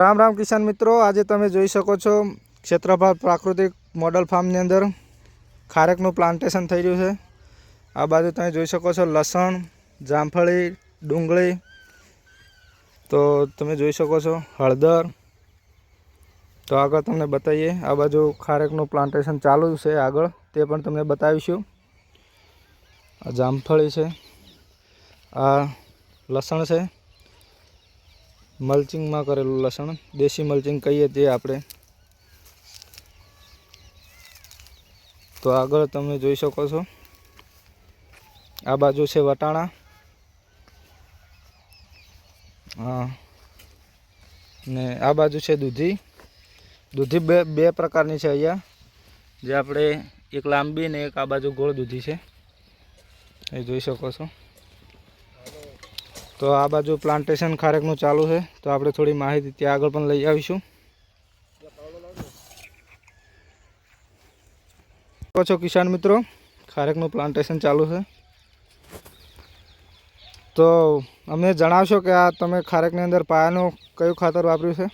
રામ રામ કિસાન મિત્રો, આજે તમે જોઈ શકો છો ક્ષેત્રફળ પ્રાકૃતિક મોડલ ફાર્મની અંદર ખારેકનું પ્લાન્ટેશન થઈ રહ્યું છે. આ બાજુ તમે જોઈ શકો છો લસણ, જામફળી, ડુંગળી. તો તમે જોઈ શકો છો હળદર. તો આગળ તમને બતાવીએ, આ બાજુ ખારેકનું પ્લાન્ટેશન ચાલુ છે આગળ, તે પણ તમને બતાવીશું. આ જામફળી છે, આ લસણ છે. મલ્ચિંગમાં કરેલું લસણ. દેશી મલ્ચિંગ કહીએ તે આપણે. તો આગળ તમે જોઈ શકો છો. આ બાજુ છે વટાણા. હા. ને આ બાજુ છે દૂધી. દૂધી બે બે પ્રકારની છે અહીંયા. જે આપણે એક લાંબી ને એક આ બાજુ ગોળ દૂધી છે. એ જોઈ શકો છો. તો આ બાજુ પ્લાન્ટેશન ખારેકનું ચાલુ છે. તો આપણે થોડી માહિતી ત્યાં આગળ પણ લઈ આવીશું. છો કિસાન મિત્રો? ખારેકનું પ્લાન્ટેશન ચાલુ છે. તો અમને જણાવશો કે આ તમે ખારેકની અંદર પાયાનું કયું ખાતર વાપર્યું છે?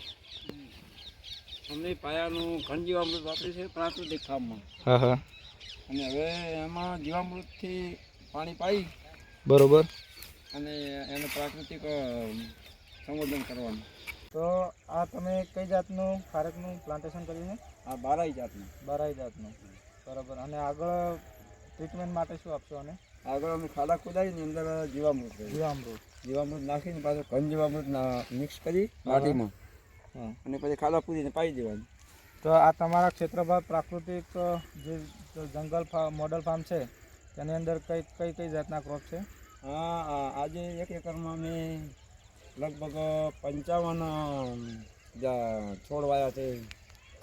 અમને પાયાનું ઘન જીવામૃત વાપર્યું છે પ્રાકૃતિક ફાર્મમાં હા હા. અને હવે એમાં જીવામૃતથી પાણી પાઈ બરોબર. અને એનું પ્રાકૃતિક સંવર્ધન કરવાનું. તો આ તમે કઈ જાતનું ખારેકનું પ્લાન્ટેશન કર્યું છે? આ બારાઈ જાતનું. બારાઈ જાતનું. બરાબર. અને આગળ ટ્રીટમેન્ટ માટે શું આપશો અને આગળ અમે ખાડા ખોદાવીને અંદર જીવામૃત. જીવામૃત. જીવામૃત નાખીને પાછું ઘન જીવામૃત મિક્સ કરી માટીમાં. અને પછી ખાડા પૂરીને પાઈ દેવાનું. તો આ તમારા ક્ષેત્રફળ પ્રાકૃતિક જે જંગલ મોડલ ફાર્મ છે તેની અંદર કઈ કઈ કઈ જાતના ક્રોપ છે? હા આજે એક એકરમાં અમે લગભગ પંચાવન છોડ વાયા છે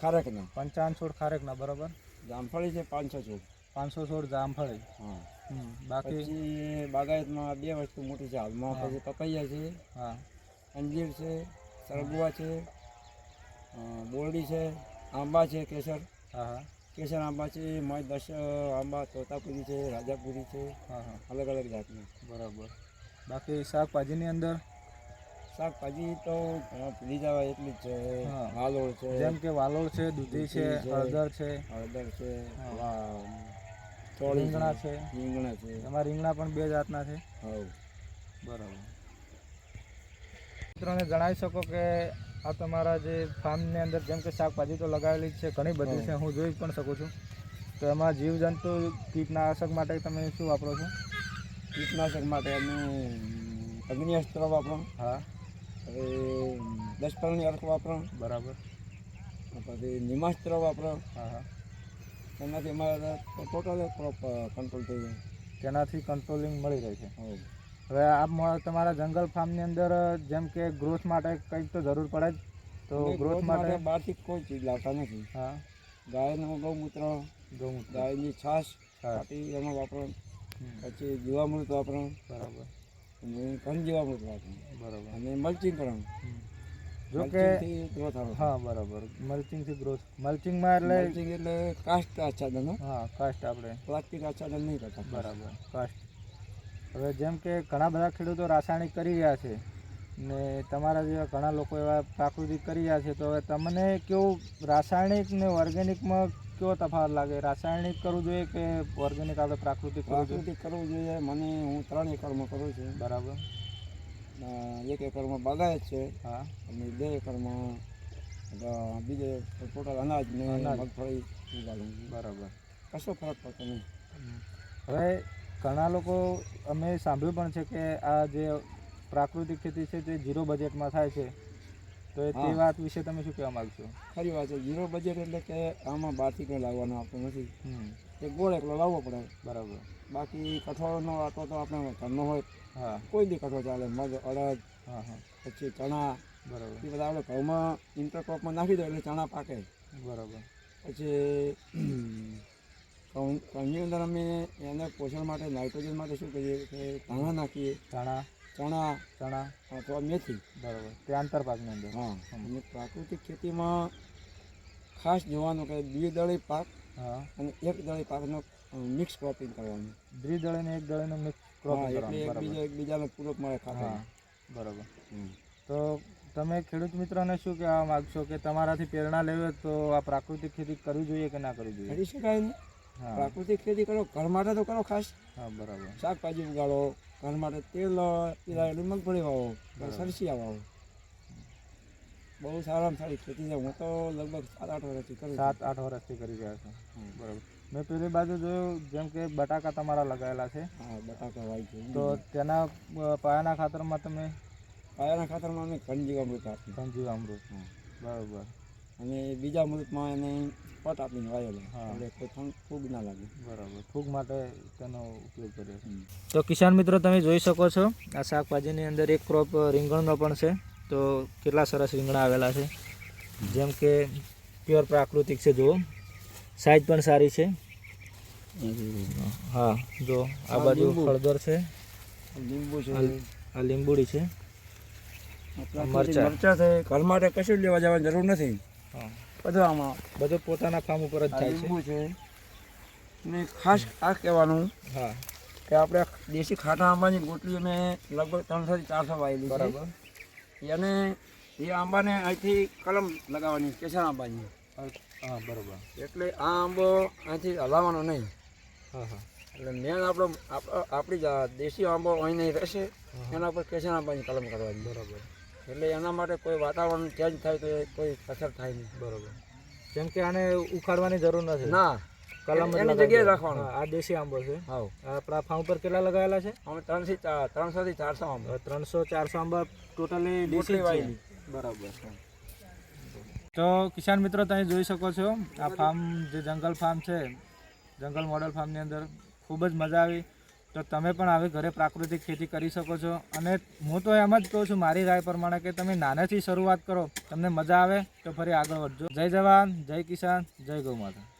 ખારેકના. પંચાવન છોડ ખારેકના બરાબર? જામફળી છે પાંચસો છોડ. પાંચસો છોડ જામફળી. હા. બાકી? બાગાયતમાં બે વસ્તુ મોટી છે. હાલમાં. પછી પપૈયા છે હા. અંજીર છે સરગવા છે બોરડી છે આંબા છે કેસર. હા હા. કેસર આંબા છે મય દશ આંબા તોતાપુરી છે રાજાપુરી છે હા હા. અલગ અલગ જાતના. બરાબર. બાકી શાકભાજીની અંદર? શાકભાજી તો જવાય એટલી જ છે. હા. વાલોળ છે. જેમ કે વાલોળ છે દૂધી છે હળદર છે. હળદર છે હા. રીંગણા છે. રીંગણા છે. એમાં રીંગણા પણ બે જાતના છે. હવ. બરાબર. મિત્રોને જણાવી શકો કે આ તમારા જે ફાર્મની અંદર જેમ કે શાકભાજી તો લગાવેલી છે ઘણી બધી છે હું જોઈ પણ શકું છું. તો એમાં જીવજંતુ કીટનાશક માટે તમે શું વાપરો છો? કીટનાશક માટે અમે અગ્નિ અસ્ત્ર વાપરો. હા. હવે દસ અર્ક વાપરો. બરાબર. પછી નિમાસ્ત્ર વાપરો. હા હા. એનાથી અમારે ટોટલ ક્રોપ કંટ્રોલ થઈ જાય. તેનાથી કંટ્રોલિંગ મળી રહે છે. હવ. આ મ- તમારા જંગલ ફાર્મની અંદર જેમ કે ગ્રોથ માટે કંઈક તો જરૂર પડે જ. તો ગ્રોથ માટે બહારથી કોઈ ચીજ લાવતા નથી. હા. ગાયનું ગૌમૂત્ર ગૌમૂત્ર. ગાયની છાશ. કાઢી એમાં વાપરો. પછી જીવામૃત વાપરો. બરાબર. અને ઘન જીવામૃત વાપરો. બરાબર. અને મલ્ચિંગ કરવાનું. જો કે હા બરાબર. મલ્ચિંગથી ગ્રોથ મલ્ચિંગમાં એટલે મલ્ચિંગ એટલે કાસ્ટ આચ્છાદન હા. કાસ્ટ આપણે. પ્લાસ્ટિક આચ્છાદન નહીં કરતા. બરાબર. કાસ્ટ હવે જેમ કે ઘણા બધા ખેડૂતો રાસાયણિક કરી રહ્યા છે ને તમારા જેવા ઘણા લોકો એવા પ્રાકૃતિક કરી રહ્યા છે તો હવે તમને કેવું રાસાયણિક ને ઓર્ગેનિકમાં કેવો તફાવત લાગે? રાસાયણિક કરવું જોઈએ કે ઓર્ગેનિક આપણે પ્રાકૃતિક પ્રાકૃતિક કરવું જોઈએ. મને હું ત્રણ એકરમાં કરું છું. બરાબર. એક એકરમાં બાગાયત છે. હા. અને બે એકરમાં બીજે ટોટલ અનાજ ને મગફળી બરાબર. કશો ફરક પડતો નહીં. હવે ઘણા લોકો અમે સાંભળ્યું પણ છે કે આ જે પ્રાકૃતિક ખેતી છે તે ઝીરો બજેટમાં થાય છે. તો એ તે વાત વિશે તમે શું કહેવા માગશો? ખરી વાત છે. ઝીરો બજેટ એટલે કે આમાં બહારથી કંઈ લાવવાનું આપતું નથી. એ ગોળ એકલો લાવવો પડે. બરાબર. બાકી કઠોળનો આટો તો આપણે ઘરનો હોય. હા. કોઈ બી કઠોળ ચાલે મગ અડદ હા હા. પછી ચણા બરાબર. એ બધા આપણે ઘઉંમાં ઇન્ટરક્રોપમાં નાખી દો એટલે ચણા પાકે. બરાબર. પછી ઘઉંની અંદર અમે એને પોષણ માટે નાઇટ્રોજન માટે શું કરીએ કે ધાણા નાખીએ. ચણા. ચણા. ચણા અથવા મેથી. બરાબર. તે આંતરપાકની અંદર. હા અને પ્રાકૃતિક ખેતીમાં ખાસ જોવાનું કે દ્વિદળી પાક હા. અને એક દળી પાકનો મિક્સ ક્રોપિંગ કરવાનું. દ્વિદળ અને એક દળીનો મિક્સ ક્રોપિંગ એટલે એકબીજા એકબીજાને પૂરક મળે ખાતર હા બરાબર. તો તમે ખેડૂત મિત્રોને શું કહેવા માગશો? કે તમારાથી પ્રેરણા લેવી તો આ પ્રાકૃતિક ખેતી કરવી જોઈએ કે ના કરવી જોઈએ? કરી શકાય ને. પ્રાકૃતિક ખેતી કરો ઘર માટે તો કરો ખાસ. હા બરાબર. શાકભાજી ઉગાડો ઘર માટે તેલ પીલાયેલું મગફળી વાવો સરસિયા વાવો. બહુ સારામાં સારી ખેતી છે. હું તો લગભગ સાત આઠ વર્ષથી કરું સાત આઠ વર્ષથી કરી રહ્યા છો. બરાબર. મેં પેલી બાજુ જોયું જેમ કે બટાકા તમારા લગાવેલા છે. હા બટાકા વાય છે. તો તેના પાયાના ખાતરમાં તમે? પાયાના ખાતરમાં અમે ઘનજીવ અમૃત આપીએ. અમૃત બરાબર. અને બીજા અમૃતમાં એને આપીને વાયેલો એટલે કોઈ ફૂગ ના લાગે. બરાબર. ફૂગ માટે તેનો ઉપયોગ કર્યો છે તો કિસાન મિત્રો તમે જોઈ શકો છો આ શાકભાજીની અંદર એક ક્રોપ રીંગણનો પણ છે. તો કેટલા સરસ રીંગણા આવેલા છે. જેમ કે પ્યોર પ્રાકૃતિક છે જુઓ. સાઈઝ પણ સારી છે. હા જો આ બાજુ હળદર છે. લીંબુ છે. આ- લીંબુડી છે. મરચા મરચાં. મરચાં છે. ઘર માટે કશું લેવા જવાની જરૂર નથી. હા. બધું આમાં બધું પોતાના ફાર્મ ઉપર જ થાય છે. છે. ને ખાસ આ કહેવાનું હા. કે આપણે દેશી ખાટા આંબાની ગોટલી અમે લગભગ ત્રણસોથી ચારસો વાયેલી બરાબર. એને એ આંબાને અહીંથી કલમ લગાવવાની કેસર આંબાની. હા બરાબર. એટલે આ આંબો અહીંથી હલાવવાનો નહીં. હા હા. એટલે મેન આપણો આપણો- આપણી દેશી આંબો અહીં નહીં રહેશે એના પર કેસર આંબાની કલમ કરવાની. બરાબર. એટલે એના માટે કોઈ વાતાવરણ ચેન્જ થાય તો કોઈ અસર થાય નહીં. બરોબર. જેમ કે આને ઉખાડવાની જરૂર નથી. ના. કલમ એની જગ્યાએ રાખવાનો. આ દેશી આંબો છે. હાવ આપણા ફાર્મ ઉપર કેટલા લગાવેલા છે? અમે ત્રણથી ચાર ત્રણસોથી ચારસો આંબો. ત્રણસો ચારસો આંબા ટોટલી દેશી. બરાબર. તો કિસાન મિત્રો તમે જોઈ શકો છો આ ફાર્મ જે જંગલ ફાર્મ છે જંગલ મોડલ ફાર્મની અંદર ખૂબ જ મજા આવી. તો તમે પણ આવી ઘરે પ્રાકૃતિક ખેતી કરી શકો છો. અને હું તો એમ જ કહું છું મારી રાય પ્રમાણે કે તમે નાનેથી શરૂઆત કરો, તમને મજા આવે તો ફરી આગળ વધજો. જય જવાન, જય કિસાન, જય ગૌ માતા.